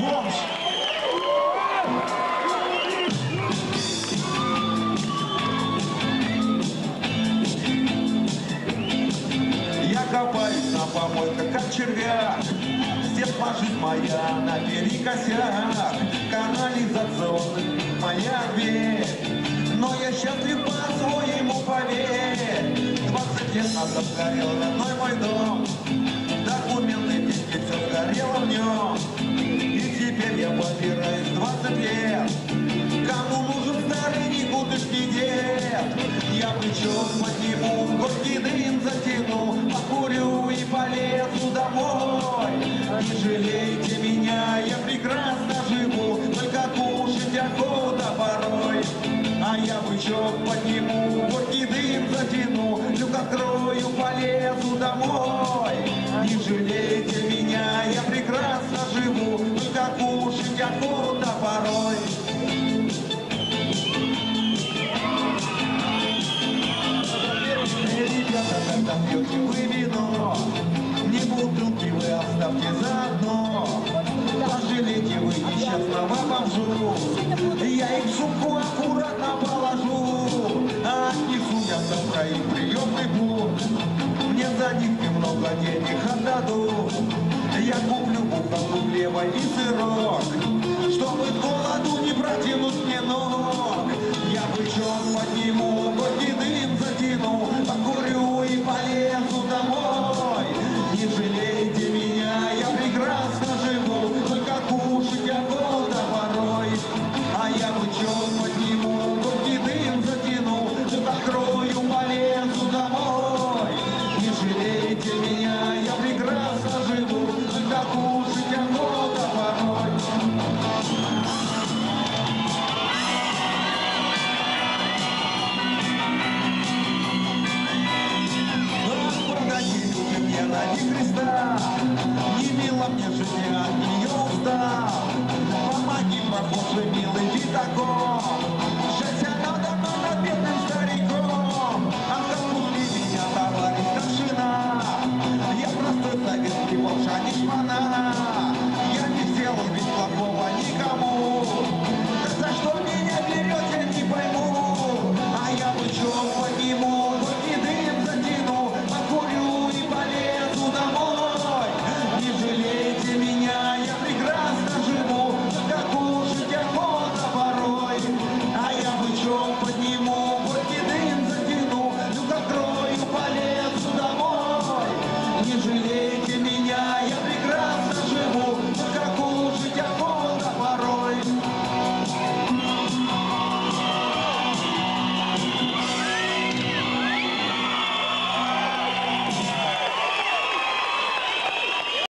Бомж! Я копаюсь на помойках, как червяк. Здесь жизнь моя наперекосяк Канализационный моя дверь. Но я счастлив по-своему, поверь. Двадцать лет назад сгорел родной мой дом Я плечом подниму, горький дым затяну, покурю и полезу домой. Не жалейте меня, я прекрасно живу, только кушать охота порой. А я бычок подниму, горький дым затяну, люк открою, полезу домой. Не жалейте меня, пьете вы вино, не бутылки вы оставьте заодно. Пожалейте вы несчастного бомжу, я их в сумку аккуратно положу. А отнесу я завтра и в приемный пункт, мне за них немного денег отдадут. Я куплю буханку хлеба и сырок, чтобы с голоду не протянуть мне ног. linha